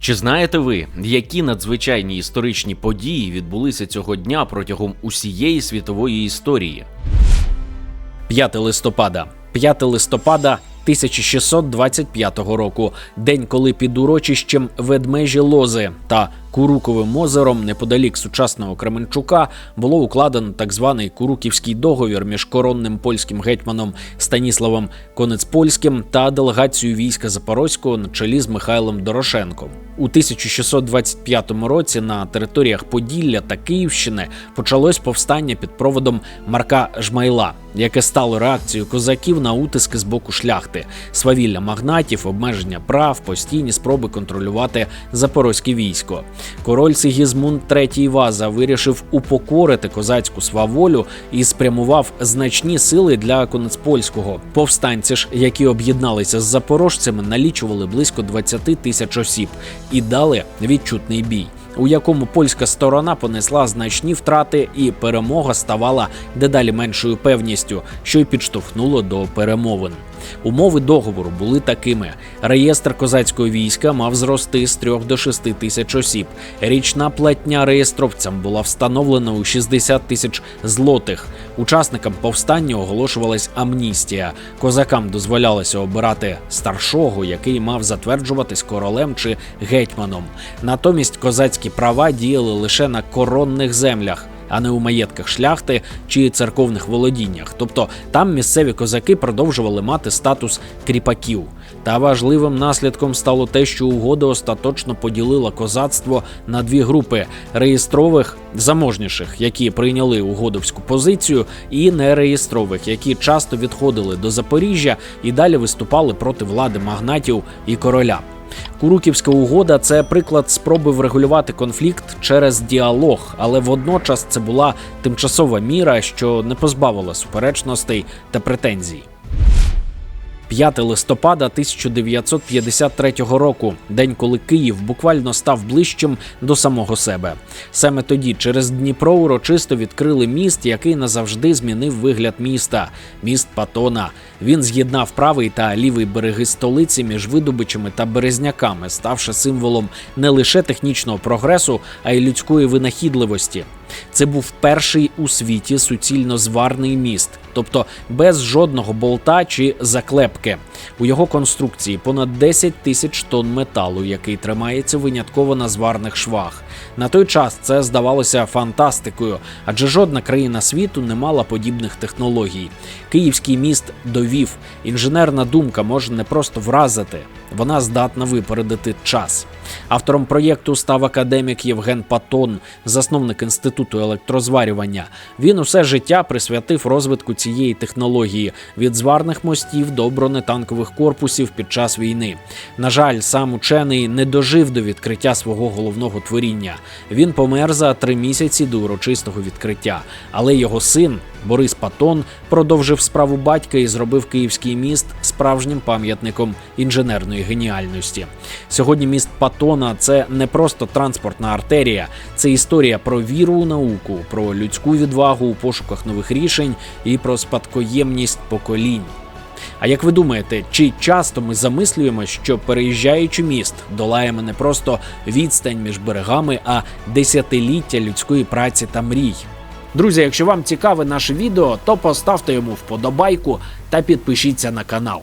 Чи знаєте ви, які надзвичайні історичні події відбулися цього дня протягом усієї світової історії? 5 листопада. 5 листопада 1625 року, день, коли під урочищем ведмежі лози та Куруковим озером неподалік сучасного Кременчука було укладено так званий Куруківський договір між коронним польським гетьманом Станіславом Конецпольським та делегацією війська Запорозького на чолі з Михайлом Дорошенком. У 1625 році на територіях Поділля та Київщини почалось повстання під проводом Марка Жмайла, яке стало реакцією козаків на утиски з боку шляхти, свавілля магнатів, обмеження прав, постійні спроби контролювати запорозьке військо. Король Сигізмунд III Ваза вирішив упокорити козацьку сваволю і спрямував значні сили для Конецпольського. Повстанці ж, які об'єдналися з запорожцями, налічували близько 20 тисяч осіб і дали відчутний бій. У якому польська сторона понесла значні втрати, і перемога ставала дедалі меншою певністю, що й підштовхнуло до перемовин. Умови договору були такими: реєстр козацького війська мав зрости з 3 до 6 тисяч осіб. Річна платня реєстровцям була встановлена у 60 тисяч злотих. Учасникам повстання оголошувалась амністія. Козакам дозволялося обирати старшого, який мав затверджуватись королем чи гетьманом. Натомість козацькі права діяли лише на коронних землях а не у маєтках шляхти чи церковних володіннях. Тобто там місцеві козаки продовжували мати статус кріпаків. Та важливим наслідком стало те, що угода остаточно поділила козацтво на дві групи реєстрових заможніших, які прийняли угодовську позицію, і нереєстрових, які часто відходили до Запоріжжя і далі виступали проти влади магнатів і короля. Куруківська угода це приклад спроби врегулювати конфлікт через діалог, але водночас це була тимчасова міра, що не позбавила суперечностей та претензій. 5 листопада 1953 року, день, коли Київ буквально став ближчим до самого себе. Саме тоді через Дніпро урочисто відкрили міст, який назавжди змінив вигляд міста міст Патона. Він з'єднав правий та лівий береги столиці між видобичами та березняками, ставши символом не лише технічного прогресу, а й людської винахідливості. Це був перший у світі суцільно зварний міст, тобто без жодного болта чи заклепки. У його конструкції понад 10 тисяч тонн металу, який тримається винятково на зварних швах. На той час це здавалося фантастикою, адже жодна країна світу не мала подібних технологій. Київський міст довів, інженерна думка може не просто вразити, вона здатна випередити час. Автором проєкту став академік Євген Патон, засновник інституту електрозварювання. Він усе життя присвятив розвитку цієї технології від зварних мостів до бронетанкових корпусів під час війни. На жаль, сам учений не дожив до відкриття свого головного творіння. Він помер за три місяці до урочистого відкриття, але його син. Борис Патон продовжив справу батька і зробив київський міст справжнім пам'ятником інженерної геніальності. Сьогодні міст Патона це не просто транспортна артерія, це історія про віру у науку, про людську відвагу у пошуках нових рішень і про спадкоємність поколінь. А як ви думаєте, чи часто ми замислюємося, що переїжджаючи міст, долаємо не просто відстань між берегами, а десятиліття людської праці та мрій? Друзі, якщо вам цікаве наше відео, то поставте йому вподобайку та підпишіться на канал.